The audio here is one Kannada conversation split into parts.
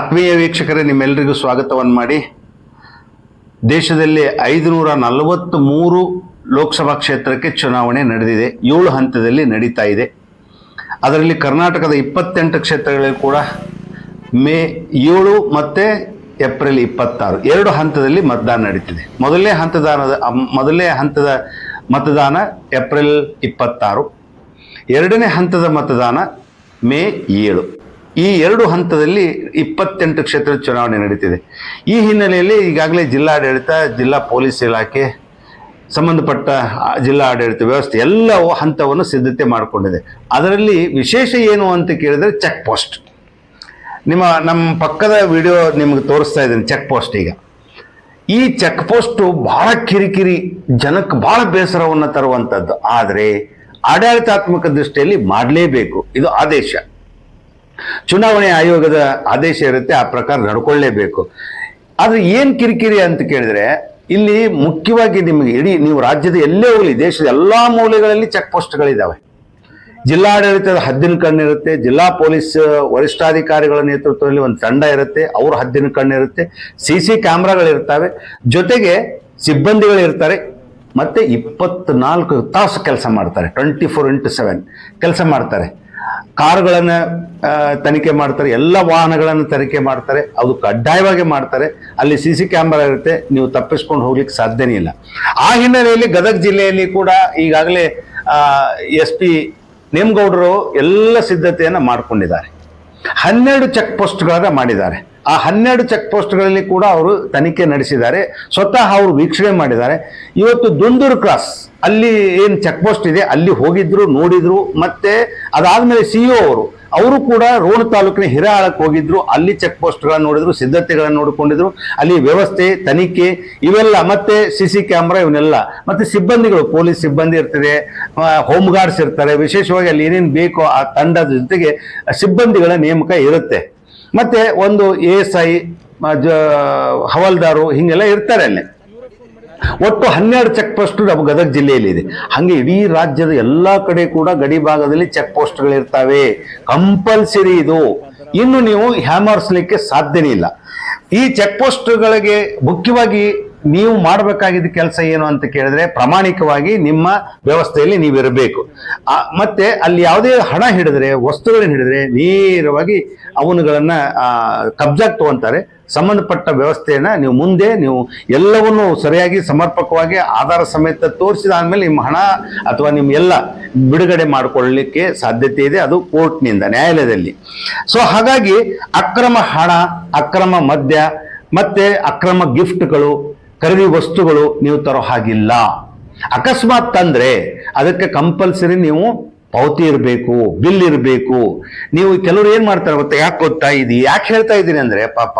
ಆತ್ಮೀಯ ವೀಕ್ಷಕರೇ ನಿಮ್ಮೆಲ್ಲರಿಗೂ ಸ್ವಾಗತವನ್ನು ಮಾಡಿ. ದೇಶದಲ್ಲಿ ಐದುನೂರ ನಲವತ್ತ್ ಮೂರು ಲೋಕಸಭಾ ಕ್ಷೇತ್ರಕ್ಕೆ ಚುನಾವಣೆ ನಡೆದಿದೆ. ಏಳು ಹಂತದಲ್ಲಿ ನಡೀತಾ ಇದೆ. ಅದರಲ್ಲಿ ಕರ್ನಾಟಕದ ಇಪ್ಪತ್ತೆಂಟು ಕ್ಷೇತ್ರಗಳಲ್ಲಿ ಕೂಡ ಮೇ ಏಳು ಮತ್ತು ಏಪ್ರಿಲ್ ಇಪ್ಪತ್ತಾರು, ಎರಡು ಹಂತದಲ್ಲಿ ಮತದಾನ ನಡೀತಿದೆ. ಮೊದಲನೇ ಹಂತದಾನದ, ಮೊದಲನೇ ಹಂತದ ಮತದಾನ ಏಪ್ರಿಲ್ ಇಪ್ಪತ್ತಾರು, ಎರಡನೇ ಹಂತದ ಮತದಾನ ಮೇ ಏಳು. ಈ ಎರಡು ಹಂತದಲ್ಲಿ ಇಪ್ಪತ್ತೆಂಟು ಕ್ಷೇತ್ರದ ಚುನಾವಣೆ ನಡೀತಿದೆ. ಈ ಹಿನ್ನೆಲೆಯಲ್ಲಿ ಈಗಾಗಲೇ ಜಿಲ್ಲಾಡಳಿತ, ಜಿಲ್ಲಾ ಪೊಲೀಸ್ ಇಲಾಖೆ, ಸಂಬಂಧಪಟ್ಟ ಜಿಲ್ಲಾ ಆಡಳಿತ ವ್ಯವಸ್ಥೆ ಎಲ್ಲ ಹಂತವನ್ನು ಸಿದ್ಧತೆ ಮಾಡಿಕೊಂಡಿದೆ. ಅದರಲ್ಲಿ ವಿಶೇಷ ಏನು ಅಂತ ಕೇಳಿದರೆ ಚೆಕ್ ಪೋಸ್ಟ್. ನಿಮ್ಮ, ನಮ್ಮ ಪಕ್ಕದ ವಿಡಿಯೋ ನಿಮಗೆ ತೋರಿಸ್ತಾ ಇದ್ದೀನಿ ಚೆಕ್ ಪೋಸ್ಟ್ ಈಗ. ಈ ಚೆಕ್ ಪೋಸ್ಟು ಬಹಳ ಕಿರಿಕಿರಿ, ಜನಕ್ಕೆ ಭಾಳ ಬೇಸರವನ್ನು ತರುವಂಥದ್ದು. ಆದರೆ ಆಡಳಿತಾತ್ಮಕ ದೃಷ್ಟಿಯಲ್ಲಿ ಮಾಡಲೇಬೇಕು. ಇದು ಆದೇಶ. ಚುನಾವಣೆ ಆಯೋಗದ ಆದೇಶ ಇರುತ್ತೆ, ಆ ಪ್ರಕಾರ ನಡ್ಕೊಳ್ಳೇಬೇಕು. ಆದರೆ ಏನು ಕಿರಿಕಿರಿ ಅಂತ ಕೇಳಿದ್ರೆ, ಇಲ್ಲಿ ಮುಖ್ಯವಾಗಿ ನಿಮಗೆ ಇಡೀ ನೀವು ರಾಜ್ಯದ ಎಲ್ಲೇ ಹೋಗಲಿ, ದೇಶದ ಎಲ್ಲ ಮೂಲೆಗಳಲ್ಲಿ ಚೆಕ್ ಪೋಸ್ಟ್ಗಳಿದ್ದಾವೆ ಜಿಲ್ಲಾಡಳಿತದ ಹದ್ದಿನ ಕಣ್ಣಿರುತ್ತೆ, ಜಿಲ್ಲಾ ಪೊಲೀಸ್ ವರಿಷ್ಠಾಧಿಕಾರಿಗಳ ನೇತೃತ್ವದಲ್ಲಿ ಒಂದು ತಂಡ ಇರುತ್ತೆ, ಅವ್ರ ಹದ್ದಿನ ಕಣ್ಣಿರುತ್ತೆ, ಸಿ ಸಿ ಕ್ಯಾಮ್ರಾಗಳಿರ್ತವೆ. ಜೊತೆಗೆ ಸಿಬ್ಬಂದಿಗಳಿರ್ತಾರೆ ಮತ್ತೆ ಇಪ್ಪತ್ನಾಲ್ಕು ತಾಸು ಕೆಲಸ ಮಾಡ್ತಾರೆ ಟ್ವೆಂಟಿ ಫೋರ್ ಇಂಟು ಸೆವೆನ್ ಕೆಲಸ ಮಾಡ್ತಾರೆ. ಕಾರುಗಳನ್ನು ತನಿಖೆ ಮಾಡ್ತಾರೆ, ಎಲ್ಲ ವಾಹನಗಳನ್ನು ತನಿಖೆ ಮಾಡ್ತಾರೆ, ಅದು ಕಡ್ಡಾಯವಾಗಿ ಮಾಡ್ತಾರೆ. ಅಲ್ಲಿ ಸಿ ಸಿ ಕ್ಯಾಮ್ರಾ ಇರುತ್ತೆ, ನೀವು ತಪ್ಪಿಸ್ಕೊಂಡು ಹೋಗ್ಲಿಕ್ಕೆ ಸಾಧ್ಯನೇ ಇಲ್ಲ. ಆ ಹಿನ್ನೆಲೆಯಲ್ಲಿ ಗದಗ ಜಿಲ್ಲೆಯಲ್ಲಿ ಕೂಡ ಈಗಾಗಲೇ ಎಸ್ ಪಿ ನೇಮಗೌಡರು ಎಲ್ಲ ಸಿದ್ಧತೆಯನ್ನು ಮಾಡಿಕೊಂಡಿದ್ದಾರೆ. ಹನ್ನೆರಡು ಚೆಕ್ ಪೋಸ್ಟ್ಗಳನ್ನು ಮಾಡಿದ್ದಾರೆ. ಆ ಹನ್ನೆರಡು ಚೆಕ್ ಪೋಸ್ಟ್ಗಳಲ್ಲಿ ಕೂಡ ಅವರು ತನಿಖೆ ನಡೆಸಿದ್ದಾರೆ. ಸ್ವತಃ ಅವರು ವೀಕ್ಷಣೆ ಮಾಡಿದ್ದಾರೆ. ಇವತ್ತು ದುಂದೂರು ಕ್ರಾಸ್, ಅಲ್ಲಿ ಏನು ಚೆಕ್ ಪೋಸ್ಟ್ ಇದೆ, ಅಲ್ಲಿ ಹೋಗಿದ್ರು, ನೋಡಿದ್ರು, ಮತ್ತೆ ಅದಾದ್ಮೇಲೆ ಸಿ ಅವರು ಅವರು ಕೂಡ ರೋಣ ತಾಲೂಕಿನ ಹಿರಾಳಕ್ಕೆ ಹೋಗಿದ್ರು. ಅಲ್ಲಿ ಚೆಕ್ ಪೋಸ್ಟ್ಗಳನ್ನು ನೋಡಿದ್ರು, ಸಿದ್ಧತೆಗಳನ್ನು ನೋಡಿಕೊಂಡಿದ್ರು. ಅಲ್ಲಿ ವ್ಯವಸ್ಥೆ, ತನಿಖೆ, ಇವೆಲ್ಲ, ಮತ್ತೆ ಸಿ ಸಿ ಕ್ಯಾಮ್ರಾ ಇವನ್ನೆಲ್ಲ. ಮತ್ತೆ ಸಿಬ್ಬಂದಿಗಳು, ಪೊಲೀಸ್ ಸಿಬ್ಬಂದಿ ಇರ್ತದೆ ಹೋಮ್ ಗಾರ್ಡ್ಸ್ ಇರ್ತಾರೆ. ವಿಶೇಷವಾಗಿ ಅಲ್ಲಿ ಏನೇನು ಬೇಕೋ ಆ ತಂಡದ ಜೊತೆಗೆ ಸಿಬ್ಬಂದಿಗಳ ನೇಮಕ ಇರುತ್ತೆ. ಮತ್ತೆ ಒಂದು ಎ ಎಸ್ ಐ ಹವಾಲ್ದಾರು ಹಿಂಗೆಲ್ಲ ಇರ್ತಾರೆ ಅಲ್ಲಿ. ಒಟ್ಟು ಹನ್ನೆರಡು ಚೆಕ್ ಪೋಸ್ಟ್ ನಮ್ಮ ಗದಗ ಜಿಲ್ಲೆಯಲ್ಲಿ ಇದೆ ಹಾಗೆ ಇಡೀ ರಾಜ್ಯದ ಎಲ್ಲ ಕಡೆ ಕೂಡ ಗಡಿ ಭಾಗದಲ್ಲಿ ಚೆಕ್ ಪೋಸ್ಟ್ಗಳಿರ್ತವೆ ಕಂಪಲ್ಸರಿ ಇದು. ಇನ್ನು ನೀವು ಹ್ಯಾಮರ್ಸ್ಲಿಕ್ಕೆ ಸಾಧ್ಯನೇ ಇಲ್ಲ. ಈ ಚೆಕ್ ಪೋಸ್ಟ್ಗಳಿಗೆ ಮುಖ್ಯವಾಗಿ ನೀವು ಮಾಡಬೇಕಾಗಿದ್ದ ಕೆಲಸ ಏನು ಅಂತ ಕೇಳಿದ್ರೆ ಪ್ರಾಮಾಣಿಕವಾಗಿ ನಿಮ್ಮ ವ್ಯವಸ್ಥೆಯಲ್ಲಿ ನೀವಿರಬೇಕು. ಮತ್ತೆ ಅಲ್ಲಿ ಯಾವುದೇ ಹಣ ಹಿಡಿದ್ರೆ, ವಸ್ತುಗಳನ್ನ ಹಿಡಿದ್ರೆ ನೇರವಾಗಿ ಅವನುಗಳನ್ನ ಕಬ್ಜಾಗಿ ತಗೊಂತಾರೆ. ಸಂಬಂಧಪಟ್ಟ ವ್ಯವಸ್ಥೆಯನ್ನ ನೀವು ಮುಂದೆ ನೀವು ಎಲ್ಲವನ್ನು ಸರಿಯಾಗಿ ಸಮರ್ಪಕವಾಗಿ ಆಧಾರ ಸಮೇತ ತೋರಿಸಿದ ಆದ್ಮೇಲೆ ನಿಮ್ಮ ಹಣ ಅಥವಾ ನಿಮ್ಮ ಎಲ್ಲ ಬಿಡುಗಡೆ ಮಾಡಿಕೊಳ್ಳಲಿಕ್ಕೆ ಸಾಧ್ಯತೆ ಇದೆ. ಅದು ಕೋರ್ಟ್ನಿಂದ, ನ್ಯಾಯಾಲಯದಲ್ಲಿ. ಸೊ ಹಾಗಾಗಿ ಅಕ್ರಮ ಹಣ, ಅಕ್ರಮ ಮದ್ಯ, ಮತ್ತೆ ಅಕ್ರಮ ಗಿಫ್ಟ್ಗಳು ಖರೀದಿ ವಸ್ತುಗಳು ನೀವು ತರೋ ಹಾಗಿಲ್ಲ. ಅಕಸ್ಮಾತ್ ತಂದರೆ ಅದಕ್ಕೆ ಕಂಪಲ್ಸರಿ ನೀವು ಪಾವತಿ ಇರಬೇಕು ಬಿಲ್ ಇರಬೇಕು. ನೀವು ಕೆಲವರು ಏನು ಮಾಡ್ತಾರೆ ಗೊತ್ತಾ ಯಾಕೆ ಗೊತ್ತಾ ಇದು ಯಾಕೆ ಹೇಳ್ತಾ ಇದ್ದೀನಿ ಅಂದರೆ ಪಾಪ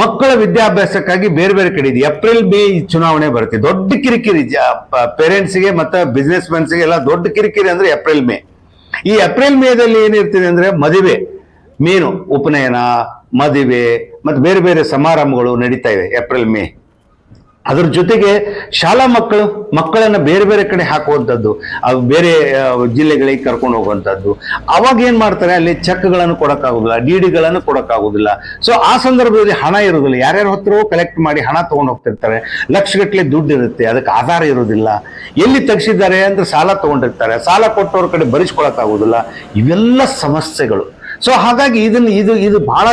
ಮಕ್ಕಳ ವಿದ್ಯಾಭ್ಯಾಸಕ್ಕಾಗಿ ಬೇರೆ ಬೇರೆ ಕಡೆ ಇದೆ. ಏಪ್ರಿಲ್ ಮೇ ಈ ಚುನಾವಣೆ ಬರುತ್ತೆ. ದೊಡ್ಡ ಕಿರಿಕಿರಿ ಪೇರೆಂಟ್ಸ್ಗೆ ಮತ್ತು ಬಿಸ್ನೆಸ್ ಮೆನ್ಸ್ಗೆ ಎಲ್ಲ ದೊಡ್ಡ ಕಿರಿಕಿರಿ ಅಂದರೆ ಏಪ್ರಿಲ್ ಮೇ ಈ ಏಪ್ರಿಲ್ ಮೇದಲ್ಲಿ ಏನಿರ್ತೀನಿ ಅಂದರೆ ಮದುವೆ, ಮೇನು, ಉಪನಯನ, ಮದುವೆ, ಮತ್ತು ಬೇರೆ ಬೇರೆ ಸಮಾರಂಭಗಳು ನಡೀತಾ ಇವೆ ಏಪ್ರಿಲ್ ಮೇ ಅದ್ರ ಜೊತೆಗೆ ಶಾಲಾ ಮಕ್ಕಳು, ಮಕ್ಕಳನ್ನ ಬೇರೆ ಬೇರೆ ಕಡೆ ಹಾಕುವಂಥದ್ದು ಬೇರೆ ಜಿಲ್ಲೆಗಳಿಗೆ ಕರ್ಕೊಂಡು ಹೋಗುವಂಥದ್ದು. ಅವಾಗ ಏನ್ ಮಾಡ್ತಾರೆ? ಅಲ್ಲಿ ಚೆಕ್ಗಳನ್ನು ಕೊಡೋಕ್ಕಾಗೋದಿಲ್ಲ, ಡಿ ಡಿಗಳನ್ನು ಕೊಡೋಕ್ಕಾಗೋದಿಲ್ಲ. ಸೊ ಆ ಸಂದರ್ಭದಲ್ಲಿ ಹಣ ಇರೋದಿಲ್ಲ. ಯಾರ್ಯಾರ ಹತ್ರ ಕಲೆಕ್ಟ್ ಮಾಡಿ ಹಣ ತಗೊಂಡು ಹೋಗ್ತಿರ್ತಾರೆ. ಲಕ್ಷಗಟ್ಟಲೆ ದುಡ್ಡು ಇರುತ್ತೆ. ಅದಕ್ಕೆ ಆಧಾರ ಇರೋದಿಲ್ಲ. ಎಲ್ಲಿ ತೆಗೆಸಿದ್ದಾರೆ ಅಂದ್ರೆ ಸಾಲ ತಗೊಂಡಿರ್ತಾರೆ. ಸಾಲ ಕೊಟ್ಟವ್ರ ಕಡೆ ಭರಿಸ್ಕೊಳಕ್ಕಾಗೋದಿಲ್ಲ. ಇವೆಲ್ಲ ಸಮಸ್ಯೆಗಳು. ಸೊ ಹಾಗಾಗಿ ಇದನ್ನ ಇದು ಇದು ಬಹಳ,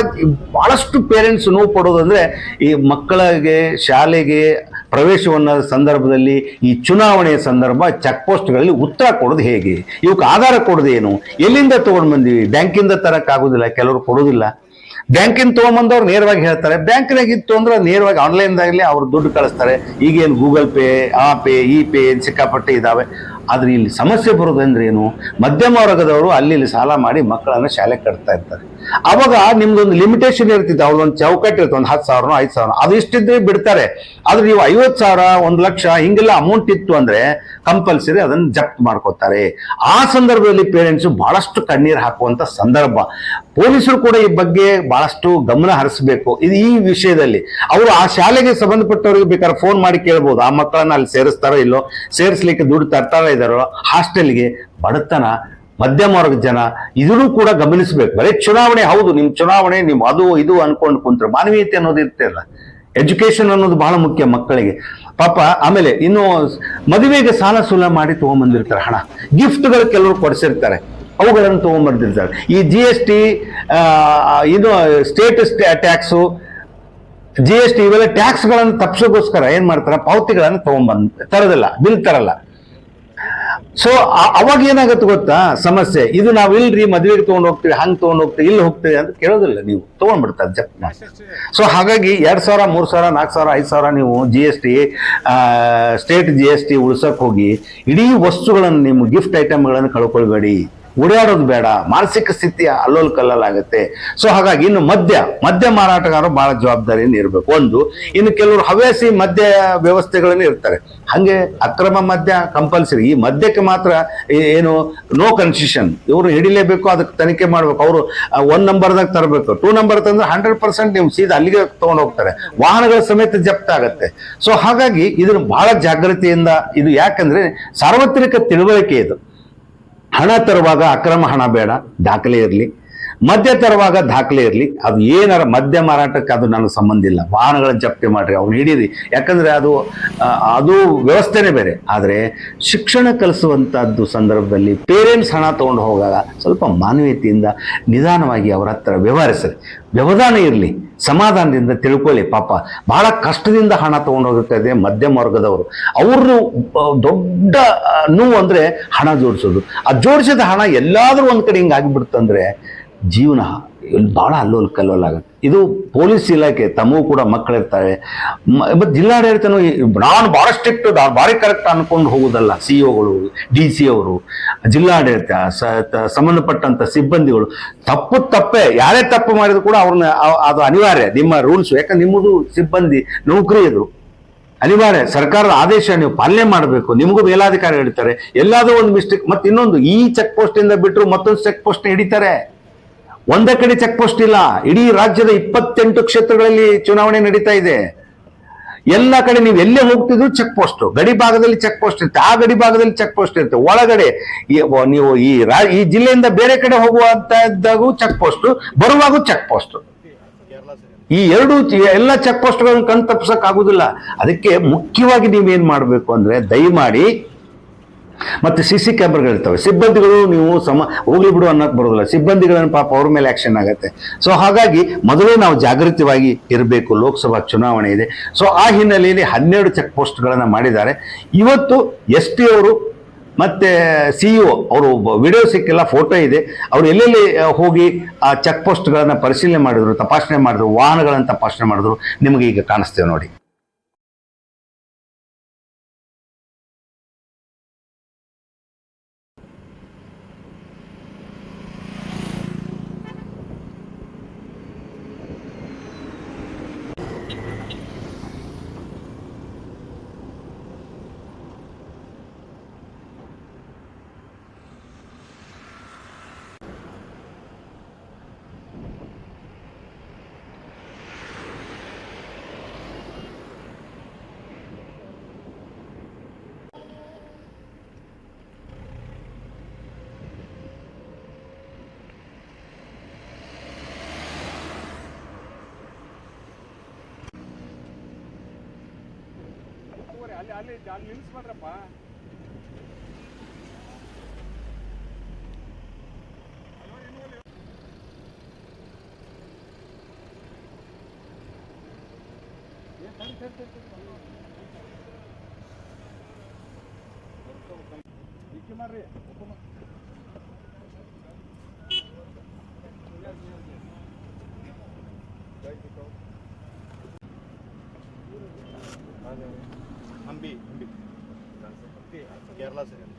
ಬಹಳಷ್ಟು ಪೇರೆಂಟ್ಸ್ ನೋವು ಪಡೋದಂದ್ರೆ ಈ ಮಕ್ಕಳಿಗೆ ಶಾಲೆಗೆ ಪ್ರವೇಶವನ್ನ ಸಂದರ್ಭದಲ್ಲಿ ಈ ಚುನಾವಣೆಯ ಸಂದರ್ಭ ಚೆಕ್ ಪೋಸ್ಟ್ಗಳಲ್ಲಿ ಉತ್ತರ ಕೊಡೋದು ಹೇಗೆ? ಇವಕ್ಕೆ ಆಧಾರ ಕೊಡೋದು ಏನು? ಎಲ್ಲಿಂದ ತಗೊಂಡು ಬಂದಿವಿ ಬ್ಯಾಂಕಿಂದ ತರಕ್ಕಾಗೋದಿಲ್ಲ ಕೆಲವರು ಕೊಡೋದಿಲ್ಲ. ಬ್ಯಾಂಕಿಂದ ತೊಗೊಂಬಂದವ್ರು ನೇರವಾಗಿ ಹೇಳ್ತಾರೆ. ಬ್ಯಾಂಕ್ನಾಗ ಇತ್ತು ಅಂದ್ರೆ ನೇರವಾಗಿ ಆನ್ಲೈನ್ದಾಗಲಿ ಅವ್ರು ದುಡ್ಡು ಕಳಿಸ್ತಾರೆ. ಈಗೇನು ಗೂಗಲ್ ಪೇ ಆ ಪೇ ಈ ಪೇ ಏನು ಸಿಕ್ಕಾಪಟ್ಟೆ ಇದಾವೆ. ಆದ್ರೆ ಇಲ್ಲಿ ಸಮಸ್ಯೆ ಬರೋದಂದ್ರೆ ಏನು? ಮಧ್ಯಮ ವರ್ಗದವರು ಅಲ್ಲಿ ಸಾಲ ಮಾಡಿ ಮಕ್ಕಳನ್ನು ಶಾಲೆ ಕಟ್ತಾ ಇರ್ತಾರೆ. ಅವಾಗ ನಿಮ್ದೊಂದು ಲಿಮಿಟೇಷನ್ ಇರ್ತಿತ್ತು. ಅವ್ರೊಂದು ಚೌಕಟ್ಟು ಇರ್ತದೆ ಒಂದು ಹತ್ತು ಸಾವಿರನೋ, ಐದು ಸಾವಿರ ಅದು ಇಷ್ಟಿದ್ರೆ ಬಿಡ್ತಾರೆ. ಆದ್ರೆ ನೀವು ಐವತ್ತು ಸಾವಿರ, ಒಂದು ಲಕ್ಷ ಹಿಂಗೆಲ್ಲ ಅಮೌಂಟ್ ಇತ್ತು ಅಂದ್ರೆ ಕಂಪಲ್ಸರಿ ಅದನ್ನು ಜಪ್ತ್ ಮಾಡ್ಕೋತಾರೆ. ಆ ಸಂದರ್ಭದಲ್ಲಿ ಪೇರೆಂಟ್ಸ್ ಬಹಳಷ್ಟು ಕಣ್ಣೀರು ಹಾಕುವಂತ ಸಂದರ್ಭ. ಪೊಲೀಸರು ಕೂಡ ಈ ಬಗ್ಗೆ ಬಹಳಷ್ಟು ಗಮನ ಹರಿಸಬೇಕು. ಇದು ಈ ವಿಷಯದಲ್ಲಿ. ಅವರು ಆ ಶಾಲೆಗೆ ಸಂಬಂಧಪಟ್ಟವರಿಗೆ ಬೇಕಾದ್ರೆ ಫೋನ್ ಮಾಡಿ ಕೇಳ್ಬೋದು. ಆ ಮಕ್ಕಳನ್ನ ಅಲ್ಲಿ ಸೇರಿಸ್ತಾರೋ ಇಲ್ಲೋ, ಸೇರಿಸ್ಲಿಕ್ಕೆ ದುಡ್ಡು ತರ್ತಾರೋ ಇದ್ದಾರೋ ಹಾಸ್ಟೆಲ್ಗೆ ಬಡತನ ಮಧ್ಯಮ ವರ್ಗದ ಜನ, ಇದನ್ನು ಕೂಡ ಗಮನಿಸಬೇಕು. ಬರೀ ಚುನಾವಣೆ ಹೌದು ನಿಮ್ಮ ಚುನಾವಣೆ ನಿಮ್ಮ ಅದು, ಇದು ಅನ್ಕೊಂಡು ಕುಂತ್ರೆ ಮಾನವೀಯತೆ ಅನ್ನೋದು ಇರ್ತಿಲ್ಲ ಎಜುಕೇಶನ್ ಅನ್ನೋದು ಬಹಳ ಮುಖ್ಯ ಮಕ್ಕಳಿಗೆ. ಪಾಪ, ಆಮೇಲೆ ಇನ್ನು ಮದುವೆಗೆ ಸಾಲ ಸುಲ ಮಾಡಿ ತಗೊಂಬಂದಿರ್ತಾರೆ ಹಣ. ಗಿಫ್ಟ್ಗಳು ಕೆಲವರು ಕೊಡಿಸಿರ್ತಾರೆ. ಅವುಗಳನ್ನು ತಗೊಂಬಂದಿರ್ತಾರೆ. ಈ ಜಿ ಎಸ್ ಟಿ ಇದು state tax G S T ಇವೆಲ್ಲ ಟ್ಯಾಕ್ಸ್ಗಳನ್ನು ತಪ್ಪಿಸೋಗೋಸ್ಕರ ಏನ್ ಮಾಡ್ತಾರೆ? ಪಾವತಿಗಳನ್ನು ತಗೊಂಬಂದ್, ತರೋದಿಲ್ಲ, ಬಿಲ್ ತರಲ್ಲ. ಸೊ ಅವಾಗ ಏನಾಗುತ್ತೆ ಗೊತ್ತಾ? ಸಮಸ್ಯೆ. ಇದು ನಾವು ಇಲ್ರಿ, ಮದುವೆಗೆ ತಗೊಂಡು ಹೋಗ್ತೀವಿ, ಹಂಗೆ ತೊಗೊಂಡು ಹೋಗ್ತೀವಿ, ಇಲ್ಲಿ ಹೋಗ್ತೀವಿ ಅಂತ ಕೇಳೋದಿಲ್ಲ ನೀವು. ತಗೊಂಡ್ಬಿಡ್ತಾರೆ ಜಪ್ ಸೊ ಹಾಗಾಗಿ ಎರಡ್ ಸಾವಿರ, ಮೂರ್ ಸಾವಿರ ನಾಲ್ಕು ಸಾವಿರ, ಐದು ಸಾವಿರ ನೀವು G S T state G S T ಉಳ್ಸೋಕೆ ಹೋಗಿ, ಇಡೀ ವಸ್ತುಗಳನ್ನು, ನಿಮ್ಮ ಗಿಫ್ಟ್ ಐಟಮ್ಗಳನ್ನು ಕಳ್ಕೊಳ್ಬೇಡಿ. ಓಡಾಡೋದು ಬೇಡ, ಮಾನಸಿಕ ಸ್ಥಿತಿ ಅಲ್ಲೋಲ್ ಕಲ್ಲಲಾಗುತ್ತೆ ಸೊ ಹಾಗಾಗಿ ಇನ್ನು ಮದ್ಯ ಮದ್ಯ ಮಾರಾಟಗಾರರು ಬಹಳ ಜವಾಬ್ದಾರಿಯನ್ನು ಇರಬೇಕು. ಒಂದು, ಇನ್ನು ಕೆಲವರು ಹವ್ಯಾಸಿ ಮದ್ಯ ವ್ಯವಸ್ಥೆಗಳನ್ನು ಇರ್ತಾರೆ. ಹಂಗೆ ಅಕ್ರಮ ಮದ್ಯ ಕಂಪಲ್ಸರಿ ಈ ಮದ್ಯಕ್ಕೆ ಮಾತ್ರ ಏನು ನೋ ಕನ್ಸಿಷನ್ ಇವರು ಹಿಡಿಲೇಬೇಕು, ಅದಕ್ಕೆ ತನಿಖೆ ಮಾಡಬೇಕು. ಅವರು ಒನ್ ನಂಬರ್ದಾಗ ತರಬೇಕು. ಟೂ ನಂಬರ್ ತಂದ್ರೆ ಹಂಡ್ರೆಡ್ ಪರ್ಸೆಂಟ್ ನೀವು ಸೀದಾ ಅಲ್ಲಿಗೆ ತಗೊಂಡು ಹೋಗ್ತಾರೆ. ವಾಹನಗಳ ಸಮೇತ ಜಪ್ತ ಆಗುತ್ತೆ. ಸೊ ಹಾಗಾಗಿ ಇದನ್ನು ಬಹಳ ಜಾಗೃತಿಯಿಂದ ಇದು ಯಾಕಂದ್ರೆ ಸಾರ್ವತ್ರಿಕ ತಿಳುವಳಿಕೆ ಇದು. ಹಣ ತರುವಾಗ ಅಕ್ರಮ ಹಣ ಬೇಡ, ದಾಖಲೆ ಇರಲಿ. ಮದ್ಯ ತರುವಾಗ ದಾಖಲೆ ಇರಲಿ. ಅದು ಏನಾರ ಮದ್ಯ ಮಾರಾಟಕ್ಕೆ ಅದು ನನಗೆ ಸಂಬಂಧ ಇಲ್ಲ. ವಾಹನಗಳನ್ನು ಜಪ್ತಿ ಮಾಡ್ರಿ, ಅವ್ನು ಹಿಡೀರಿ. ಯಾಕಂದರೆ ಅದು ಅದು ವ್ಯವಸ್ಥೆನೇ ಬೇರೆ. ಆದರೆ ಶಿಕ್ಷಣ ಕಲಿಸುವಂಥದ್ದು ಸಂದರ್ಭದಲ್ಲಿ ಪೇರೆಂಟ್ಸ್ ಹಣ ತೊಗೊಂಡು ಹೋಗಾಗ ಸ್ವಲ್ಪ ಮಾನವೀಯತೆಯಿಂದ ನಿಧಾನವಾಗಿ ಅವರ ಹತ್ರ ವ್ಯವಹರಿಸಲಿ ವ್ಯವಧಾನ ಇರಲಿ. ಸಮಾಧಾನದಿಂದ ತಿಳ್ಕೊಳ್ಳಿ, ಪಾಪ. ಬಹಳ ಕಷ್ಟದಿಂದ ಹಣ ತಗೊಂಡು ಹೋಗುತ್ತದೆ ಮಧ್ಯಮ ವರ್ಗದವರು. ಅವರು ದೊಡ್ಡ ನೋವು ಅಂದರೆ ಹಣ ಜೋಡಿಸೋದು. ಆ ಜೋಡಿಸಿದ ಹಣ ಎಲ್ಲಾದರೂ ಒಂದು ಕಡೆ ಹಿಂಗೆ ಆಗಿಬಿಡ್ತಂದ್ರೆ ಜೀವನ ಇಲ್ಲಿ ಬಹಳ ಅಲ್ಲೋಲ್ ಕಲ್ಲೋಲಾಗುತ್ತೆ ಇದು ಪೊಲೀಸ್ ಇಲಾಖೆ, ತಮಗೂ ಕೂಡ ಮಕ್ಕಳಿರ್ತಾರೆ ಮತ್ತು ಜಿಲ್ಲಾಡಳಿತನೂ ನಾನು ಭಾಳ ಸ್ಟ್ರಿಕ್ಟ್ ಭಾರಿ ಕರೆಕ್ಟ್ ಅನ್ಕೊಂಡು ಹೋಗೋದಲ್ಲ ಸಿ ಒಗಳು ಡಿ ಸಿ ಅವರು, ಜಿಲ್ಲಾಡಳಿತ ಸಂಬಂಧಪಟ್ಟಂಥ ಸಿಬ್ಬಂದಿಗಳು. ತಪ್ಪು ತಪ್ಪೇ, ಯಾರೇ ತಪ್ಪು ಮಾಡಿದ್ರು ಕೂಡ ಅವ್ರನ್ನ ಅದು ಅನಿವಾರ್ಯ. ನಿಮ್ಮ ರೂಲ್ಸ್ ಯಾಕಂದ್ರೆ ನಿಮ್ಮದು ಸಿಬ್ಬಂದಿ ನೌಕರಿ ಇದು ಅನಿವಾರ್ಯ. ಸರ್ಕಾರದ ಆದೇಶ ನೀವು ಪಾಲನೆ ಮಾಡಬೇಕು. ನಿಮಗೂ ಮೇಲಾಧಿಕಾರಿ ಹೇಳ್ತಾರೆ ಎಲ್ಲಾದರೂ ಒಂದು ಮಿಸ್ಟೇಕ್ ಮತ್ತೆ ಇನ್ನೊಂದು ಈ ಚೆಕ್ ಪೋಸ್ಟ್ ಇಂದ ಬಿಟ್ಟರು ಮತ್ತೊಂದು ಚೆಕ್ ಪೋಸ್ಟ್ ಹಿಡಿತಾರೆ. ಒಂದೇ ಕಡೆ ಚೆಕ್ ಪೋಸ್ಟ್ ಇಲ್ಲ. ಇಡೀ ರಾಜ್ಯದ ಇಪ್ಪತ್ತೆಂಟು ಕ್ಷೇತ್ರಗಳಲ್ಲಿ ಚುನಾವಣೆ ನಡೀತಾ ಇದೆ. ಎಲ್ಲ ಕಡೆ ನೀವು ಎಲ್ಲೇ ಹೋಗ್ತಿದ್ರು ಚೆಕ್ ಪೋಸ್ಟ್ ಗಡಿ ಭಾಗದಲ್ಲಿ ಚೆಕ್ ಪೋಸ್ಟ್ ಇರುತ್ತೆ. ಆ ಗಡಿ ಭಾಗದಲ್ಲಿ ಚೆಕ್ ಪೋಸ್ಟ್ ಇರುತ್ತೆ. ಒಳಗಡೆ ನೀವು ಈ ಈ ಜಿಲ್ಲೆಯಿಂದ ಬೇರೆ ಕಡೆ ಹೋಗುವಂತ ಇದ್ದಾಗೂ ಚೆಕ್ ಪೋಸ್ಟ್ ಬರುವಾಗೂ ಚೆಕ್ ಪೋಸ್ಟ್ ಈ ಎರಡು ಎಲ್ಲ ಚೆಕ್ ಪೋಸ್ಟ್ಗಳನ್ನು ಕಣ್ ತಪ್ಪಿಸಕ್ ಆಗುದಿಲ್ಲ ಅದಕ್ಕೆ ಮುಖ್ಯವಾಗಿ ನೀವೇನ್ ಮಾಡಬೇಕು ಅಂದ್ರೆ ದಯಮಾಡಿ ಮತ್ತೆ ಸಿ ಸಿ ಕ್ಯಾಮ್ರಾಗಳಿರ್ತವೆ ಸಿಬ್ಬಂದಿಗಳು ನೀವು ಸಮ, ಹೋಗ್ಲಿ ಬಿಡು ಅನ್ನೋಕ್ಕೆ ಬರೋದಿಲ್ಲ. ಸಿಬ್ಬಂದಿಗಳನ್ನು ಪಾಪ ಅವ್ರ ಮೇಲೆ ಆಕ್ಷನ್ ಆಗುತ್ತೆ. ಸೊ ಹಾಗಾಗಿ ಮೊದಲೇ ನಾವು ಜಾಗೃತಿವಾಗಿ ಇರಬೇಕು. ಲೋಕಸಭಾ ಚುನಾವಣೆ ಇದೆ. ಸೊ ಆ ಹಿನ್ನೆಲೆಯಲ್ಲಿ ಹನ್ನೆರಡು ಚೆಕ್ ಪೋಸ್ಟ್ಗಳನ್ನು ಮಾಡಿದ್ದಾರೆ. ಇವತ್ತು ಎಸ್ ಪಿ ಅವರು ಮತ್ತೆ ಒ ಅವರು ವಿಡಿಯೋ ಸಿಕ್ಕಿಲ್ಲ ಫೋಟೋ ಇದೆ. ಅವರು ಎಲ್ಲೆಲ್ಲಿ ಹೋಗಿ ಆ ಚೆಕ್ ಪೋಸ್ಟ್ಗಳನ್ನು ಪರಿಶೀಲನೆ ಮಾಡಿದ್ರು, ತಪಾಸಣೆ ಮಾಡಿದ್ರು, ವಾಹನಗಳನ್ನು ತಪಾಸಣೆ ಮಾಡಿದ್ರು, ನಿಮಗೆ ಈಗ ಕಾಣಿಸ್ತೇವೆ ನೋಡಿ. ಅಲ್ಲಿ ಅಲ್ಲಿ ಅಲ್ಲಿ ನಿಲ್ಲಿಸ್ಬೇಡ್ರಪ್ಪ ಇಕ್ಕಿ ಮಾಡ್ರಿ ಉಪ್ಪು ಮ- ഹംപി ഹംപി. കേരള സിനിമ.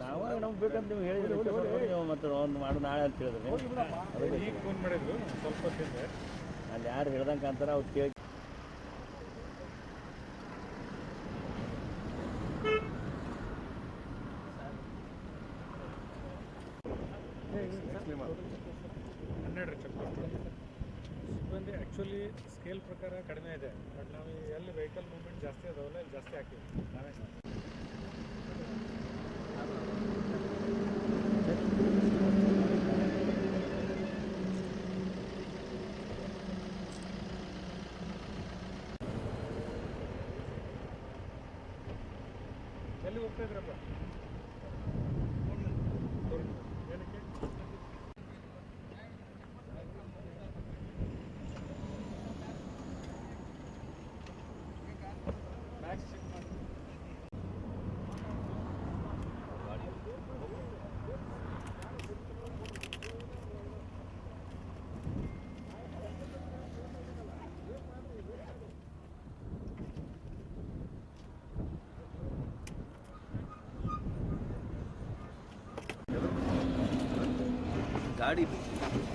ನಾವು ನಮ್ಗೆ ಬೇಕಂತ ನೀವು ಹೇಳಿದ್ರೆ ನೀವು ಮತ್ತೆ ಒಂದು ಮಾಡು ನಾಳೆ ಅಂತ ಹೇಳಿದ್ರಿ ಈಗ ಫೋನ್ ಮಾಡಿದ್ರು ಸ್ವಲ್ಪ ಅಲ್ಲಿ ಯಾರು ಹೇಳ್ದಂಗೆ ಅಂತಾರ ಅವ್ರು ಕೇಳಿ ಹನ್ನೆರಡು ಚೆಕ್ ಸಿಬ್ಬಂದಿ ಆ್ಯಕ್ಚುಲಿ ಸ್ಕೇಲ್ ಪ್ರಕಾರ ಕಡಿಮೆ ಇದೆ ಬಟ್ ನಾವು ಎಲ್ಲಿ ವೆಹಿಕಲ್ ಮೂವ್ಮೆಂಟ್ ಜಾಸ್ತಿ ಅದಾವಲ್ಲ ಇಲ್ಲಿ ಜಾಸ್ತಿ ಹಾಕಿವಿ ನಾವೇ ಎಲ್ಲಿ ಹೋಗ್ತಾ ಇದ್ರಪ್ಪ ಏನಕ್ಕೆ ಬ್ಯಾಗ್ಸ್ ಚೆಕ್ ಮಾಡಿ ಗಾಡಿ ತಗೋರಿ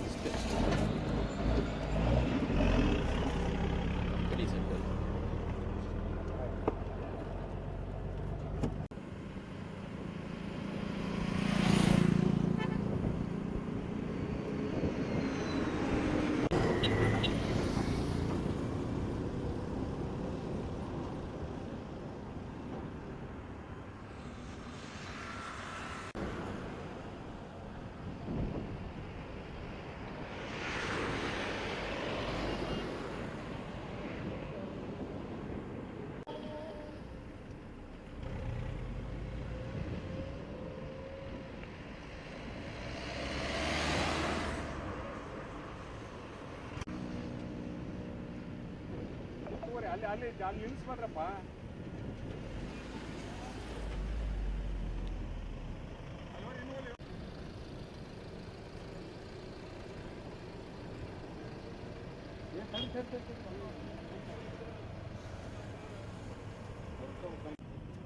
ಅಲ್ಲಿ ಅಲ್ಲಿ ನಿಲ್ಲಿಸ್ಬೇಡ್ರಪ್ಪ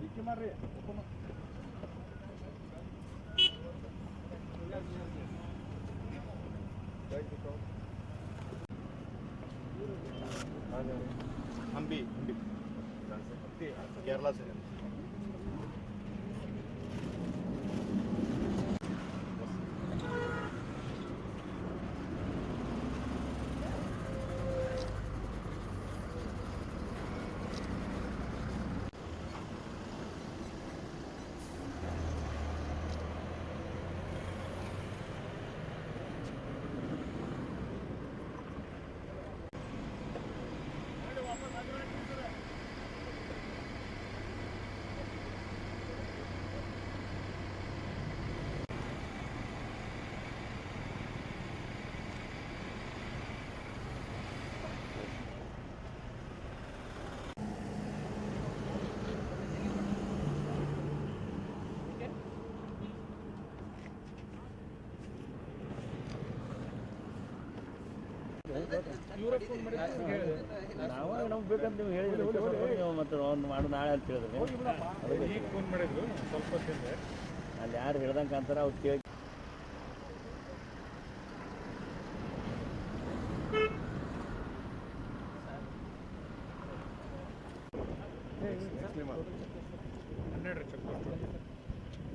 ಇಕ್ಕಿ ಮಾಡ್ರಿ ನಾವು ನಮ್ಗೆ ಬೇಕಂತ ನೀವು ಹೇಳಿದ್ರೆ ಮತ್ತೆ ಅವ್ನು ಮಾಡು ನಾಳೆ ಅಂತ ಹೇಳಿದ್ರೆ ಈಗ ಫೋನ್ ಮಾಡಿದ್ರು ಸ್ವಲ್ಪ ಅಲ್ಲಿ ಯಾರು ಹೇಳ್ದಂಗೆ ಅಂತಾರೆ ಅವ್ರು ಕೇಳಿ ಹನ್ನೆರಡು ಚೆಕ್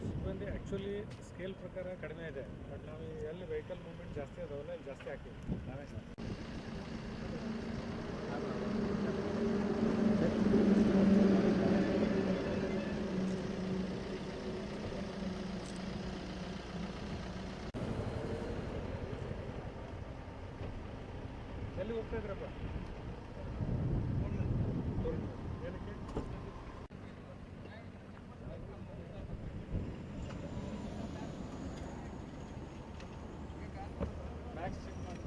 ಸಿಬ್ಬಂದಿ ಆ್ಯಕ್ಚುಲಿ ಸ್ಕೇಲ್ ಪ್ರಕಾರ ಕಡಿಮೆ ಇದೆ. ಬಟ್ ನಾವು ಎಲ್ಲಿ ವೆಹಿಕಲ್ ಮೂವ್ಮೆಂಟ್ ಜಾಸ್ತಿ ಅದಾವಲ್ಲ, ಜಾಸ್ತಿ ಹಾಕಿವಿ ನಾವೇ. ಎಲ್ಲಿ ಹೋಗ್ತಾ ಇದ್ರಪ್ಪ ಏನಕ್ಕೆ ಬ್ಯಾಗ್ಸ್ ಚೆಕ್ ಮಾಡಿ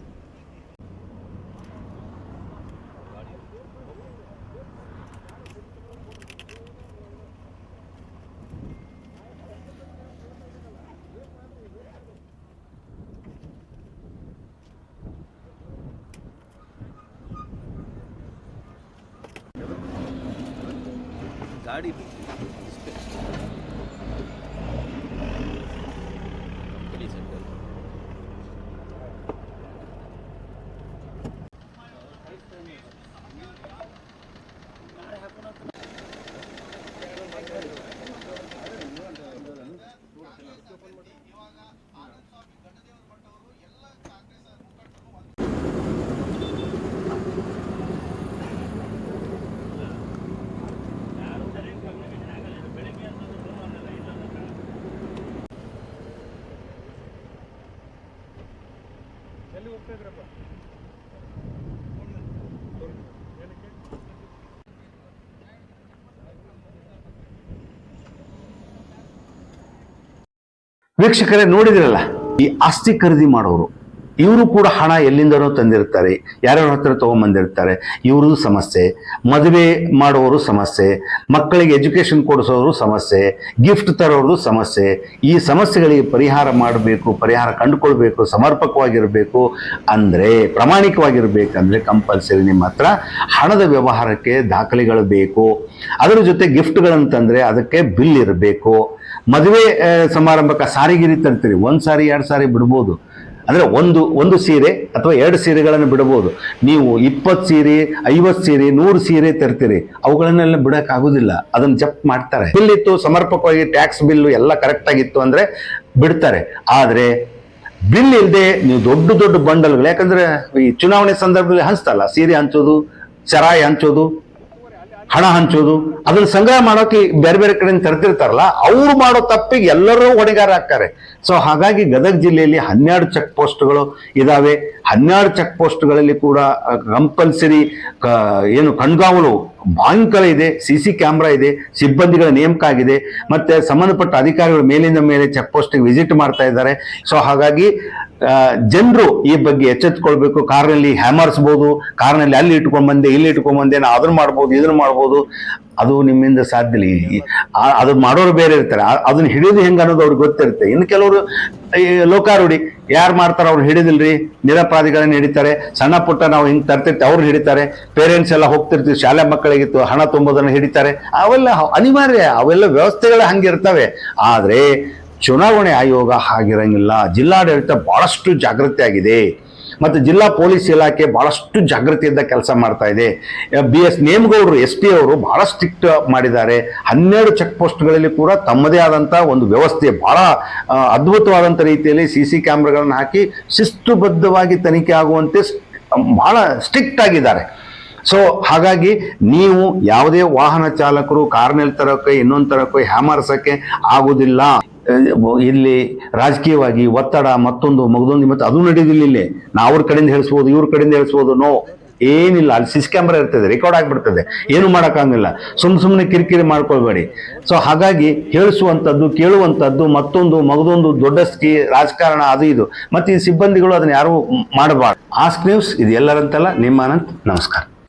ಗಾಡಿ ಎಲ್ಲಿ ವೀಕ್ಷಕರೇ ನೋಡಿದಿರಲ್ಲ ಈ ಆಸ್ತಿ ಖರೀದಿ ಮಾಡೋರು. ಇವರು ಕೂಡ ಹಣ ಎಲ್ಲಿಂದನೋ ತಂದಿರ್ತಾರೆ, ಯಾರ್ಯಾರ ಹತ್ರ ತೊಗೊಂಬಂದಿರ್ತಾರೆ, ಇವ್ರದ್ದು ಸಮಸ್ಯೆ, ಮದುವೆ ಮಾಡುವವರು ಸಮಸ್ಯೆ, ಮಕ್ಕಳಿಗೆ ಎಜುಕೇಷನ್ ಕೊಡಿಸೋರು ಸಮಸ್ಯೆ ಗಿಫ್ಟ್ ತರೋರು ಸಮಸ್ಯೆ, ಈ ಸಮಸ್ಯೆಗಳಿಗೆ ಪರಿಹಾರ ಮಾಡಬೇಕು, ಪರಿಹಾರ ಕಂಡುಕೊಳ್ಬೇಕು, ಸಮರ್ಪಕವಾಗಿರಬೇಕು ಅಂದರೆ, ಪ್ರಾಮಾಣಿಕವಾಗಿರಬೇಕಂದ್ರೆ ಕಂಪಲ್ಸರಿ ನಿಮ್ಮ ಹತ್ರ ಹಣದ ವ್ಯವಹಾರಕ್ಕೆ ದಾಖಲೆಗಳು ಬೇಕು. ಅದರ ಜೊತೆ ಗಿಫ್ಟ್ಗಳಂತಂದ್ರೆ ಅದಕ್ಕೆ ಬಿಲ್ ಇರಬೇಕು. ಮದುವೆ ಸಮಾರಂಭಕ್ಕೆ ಸಾರಿಗಿರಿ ತರ್ತೀರಿ ಒಂದು ಸಾರಿ, ಎರಡು ಸಾರಿ ಬಿಡ್ಬೋದು. ಅಂದರೆ ಒಂದು ಒಂದು ಸೀರೆ ಅಥವಾ ಎರಡು ಸೀರೆಗಳನ್ನು ಬಿಡಬಹುದು. ನೀವು ಇಪ್ಪತ್ತು ಸೀರೆ, ಐವತ್ತು ಸೀರೆ, ನೂರು ಸೀರೆ ತರ್ತೀರಿ, ಅವುಗಳನ್ನೆಲ್ಲ ಬಿಡೋಕ್ಕಾಗೋದಿಲ್ಲ. ಅದನ್ನು ಜಪ್ ಮಾಡ್ತಾರೆ. ಬಿಲ್ ಇತ್ತು ಸಮರ್ಪಕವಾಗಿ ಟ್ಯಾಕ್ಸ್ ಬಿಲ್ಲು ಎಲ್ಲ ಕರೆಕ್ಟಾಗಿತ್ತು ಅಂದರೆ ಬಿಡ್ತಾರೆ. ಆದರೆ ಬಿಲ್ ಇಲ್ಲದೆ ನೀವು ದೊಡ್ಡ ದೊಡ್ಡ ಬಂಡಲ್ಗಳು, ಯಾಕಂದರೆ ಈ ಚುನಾವಣೆ ಸಂದರ್ಭದಲ್ಲಿ ಹಂಚ್ತಲ್ಲ, ಸೀರೆ ಹಂಚೋದು ಚರಾಯಿ ಹಂಚೋದು ಹಣ ಹಂಚೋದು, ಅದನ್ನ ಸಂಗ್ರಹ ಮಾಡೋಕೆ ಬೇರೆ ಬೇರೆ ಕಡೆಯಿಂದ ತರ್ತಿರ್ತಾರಲ್ಲ ಅವ್ರು ಮಾಡೋ ತಪ್ಪಿಗೆ ಎಲ್ಲರೂ ಹೊಣೆಗಾರ ಆಗ್ತಾರೆ. ಸೊ ಹಾಗಾಗಿ ಗದಗ ಜಿಲ್ಲೆಯಲ್ಲಿ ಹನ್ನೆರಡು ಚೆಕ್ ಪೋಸ್ಟ್ಗಳು ಇದಾವೆ. ಹನ್ನೆರಡು ಚೆಕ್ ಪೋಸ್ಟ್ಗಳಲ್ಲಿ ಕೂಡ ಕಂಪಲ್ಸರಿ ಏನು ಕಣ್ಗಾವಲು ಬಾಂಕಲ ಇದೆ ಸಿ ಸಿ ಕ್ಯಾಮ್ರಾ ಇದೆ, ಸಿಬ್ಬಂದಿಗಳ ನೇಮಕ ಆಗಿದೆ ಮತ್ತೆ ಸಂಬಂಧಪಟ್ಟ ಅಧಿಕಾರಿಗಳು ಮೇಲಿಂದ ಮೇಲೆ ಚೆಕ್ ಪೋಸ್ಟ್ಗೆ ವಿಸಿಟ್ ಮಾಡ್ತಾ ಇದ್ದಾರೆ. ಸೊ ಹಾಗಾಗಿ ಜನರು ಈ ಬಗ್ಗೆ ಎಚ್ಚೆತ್ಕೊಳ್ಬೇಕು. ಕಾರ್ನಲ್ಲಿ ಹ್ಯಾಮರ್ಸ್ಬೋದು. ಕಾರ್ನಲ್ಲಿ ಅಲ್ಲಿ ಇಟ್ಕೊಂಡ್ ಬಂದೆ, ಇಲ್ಲಿ ಇಟ್ಕೊಂಡ್ ಬಂದೆ, ನಾ ಅದನ್ನ ಮಾಡ್ಬೋದು, ಇದನ್ನ ಮಾಡ್ಬೋದು. ಅದು ನಿಮ್ಮಿಂದ ಸಾಧ್ಯ ಅದನ್ನ ಮಾಡೋರು ಬೇರೆ ಇರ್ತಾರೆ. ಅದನ್ನ ಹಿಡಿಯೋದು ಹೆಂಗ ಅನ್ನೋದು ಅವ್ರಿಗೆ ಗೊತ್ತಿರುತ್ತೆ. ಇನ್ನು ಕೆಲವರು ಲೋಕಾರೂಢಿ, ಯಾರು ಮಾಡ್ತಾರೆ ಅವ್ರು ಹಿಡಿದಿಲ್ರಿ? ನಿರಪರಾಧಿಗಳನ್ನ ಹಿಡಿತಾರೆ. ಸಣ್ಣ ಪುಟ್ಟ ನಾವು ಹಿಂಗೆ ತರ್ತಿರ್ತೀವಿ, ಅವ್ರು ಹಿಡಿತಾರೆ. ಪೇರೆಂಟ್ಸ್ ಎಲ್ಲ ಹೋಗ್ತಿರ್ತೀವಿ, ಶಾಲೆ ಮಕ್ಕಳಿಗಿತ್ತು, ಹಣ ತುಂಬೋದನ್ನು ಹಿಡಿತಾರೆ. ಅವೆಲ್ಲ ಅನಿವಾರ್ಯ. ಅವೆಲ್ಲ ವ್ಯವಸ್ಥೆಗಳು ಹಂಗಿರ್ತವೆ. ಆದ್ರೆ ಚುನಾವಣೆ ಆಯೋಗ ಆಗಿರಂಗಿಲ್ಲ ಜಿಲ್ಲಾಡಳಿತ ಬಹಳಷ್ಟು ಜಾಗೃತಿ ಆಗಿದೆ ಮತ್ತು ಜಿಲ್ಲಾ ಪೊಲೀಸ್ ಇಲಾಖೆ ಭಾಳಷ್ಟು ಜಾಗೃತಿಯಿಂದ ಕೆಲಸ ಮಾಡ್ತಾ ಇದೆ. ಬಿ ಎಸ್ ನೇಮಗೌಡರು, ಎಸ್ ಪಿ ಅವರು ಭಾಳ ಸ್ಟ್ರಿಕ್ಟ್ ಮಾಡಿದ್ದಾರೆ. ಹನ್ನೆರಡು ಚೆಕ್ ಪೋಸ್ಟ್ಗಳಲ್ಲಿ ಕೂಡ ತಮ್ಮದೇ ಆದಂಥ ಒಂದು ವ್ಯವಸ್ಥೆ ಭಾಳ ಅದ್ಭುತವಾದಂಥ ರೀತಿಯಲ್ಲಿ ಸಿ ಸಿ ಕ್ಯಾಮ್ರಾಗಳನ್ನು ಹಾಕಿ ಶಿಸ್ತುಬದ್ಧವಾಗಿ ತನಿಖೆ ಆಗುವಂತೆ ಭಾಳ ಸ್ಟ್ರಿಕ್ಟ್ ಆಗಿದ್ದಾರೆ. ಸೊ, ಹಾಗಾಗಿ ನೀವು ಯಾವುದೇ ವಾಹನ ಚಾಲಕರು ಕಾರ್ನಲ್ಲಿ ತರೋಕೆ ಇನ್ನೊಂದು ತರೋಕೆ ಹ್ಯಾಮರ್ಸೋಕ್ಕೆ ಆಗುವುದಿಲ್ಲ ಇಲ್ಲಿ ರಾಜಕೀಯವಾಗಿ ಒತ್ತಡ ಮತ್ತೊಂದು ಮಗದೊಂದು ಮತ್ತೆ ಅದು ನಡೆಯೋದಿಲ್ಲ ಇಲ್ಲಿ. ನಾ ಅವ್ರ ಕಡೆಯಿಂದ ಹೇಳಿಸ್ಬೋದು, ಇವ್ರ ಕಡೆಯಿಂದ ಹೇಳಿಸ್ಬೋದು, ನೋ. ಏನಿಲ್ಲ, ಅಲ್ಲಿ ಸಿಸ್ ಕ್ಯಾಮ್ರಾ ಇರ್ತದೆ ರೆಕಾರ್ಡ್ ಆಗಿಬಿಡ್ತದೆ. ಏನು ಮಾಡೋಕ್ಕಾಗಂಗಿಲ್ಲ. ಸುಮ್ಮ ಸುಮ್ಮನೆ ಕಿರಿಕಿರಿ ಮಾಡ್ಕೊಳ್ಬೇಡಿ. ಸೊ ಹಾಗಾಗಿ ಹೇಳಿಸುವಂಥದ್ದು, ಕೇಳುವಂಥದ್ದು ಮತ್ತೊಂದು ಮಗದೊಂದು ದೊಡ್ಡ ಸ್ಕಿ, ರಾಜಕಾರಣ ಅದು ಇದು. ಮತ್ತು ಈ ಸಿಬ್ಬಂದಿಗಳು ಅದನ್ನ ಯಾರು ಮಾಡಬಾರ್ದು. ಆಸ್ಕ್ ನ್ಯೂಸ್ ಇದು ಎಲ್ಲರಂತಲ್ಲ, ನಿಮ್ಮ ಅನಂತ್, ನಮಸ್ಕಾರ.